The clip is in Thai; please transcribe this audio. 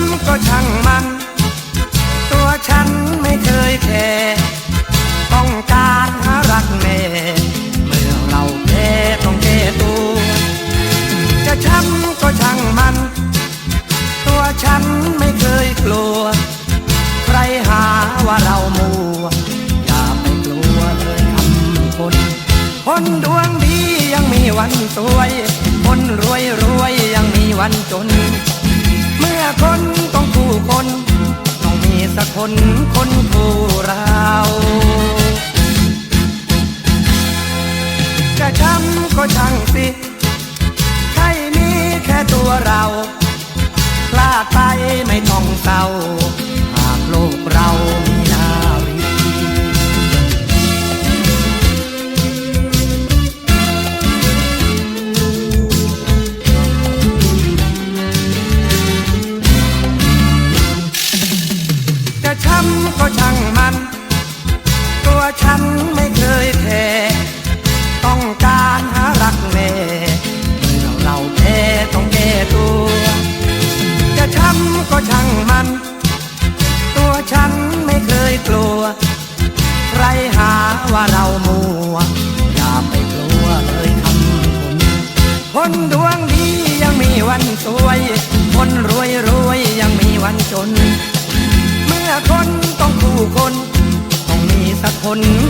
ำก็ช่างมัน ตัวฉันไม่เคยแคร์ต้องการหารักแน่เมื่อเราแพ้ต้องแก้ตัวจะช้ำก็ช่างมัน ตัวฉันไม่เคยกลัว ใครหาว่าเรามัว อย่าไปกลัวเลยคำคนคนดวงดียังมีวันสวย คนรวยรวยยังมีวันจน คนต้องคู่คน ต้องมีสักคนคนคู่เราจะช้ำก็ช่างสิใช่มีแค่ตัวเราพลาดไปไม่ต้องเศร้า ก็ช่างมัน ตัวฉันไม่เคยแคร์ต้องการหารักแน่เมื่อเราแพ้ต้องแก้ตัว จะช้ำก็ช่างมัน ตัวฉันไม่เคยกลัว ใครหาว่าเรามัวอย่าไปกลัวเลยคำคนคนดวงดียังมีวันสวย คนรวยรวยยังมี น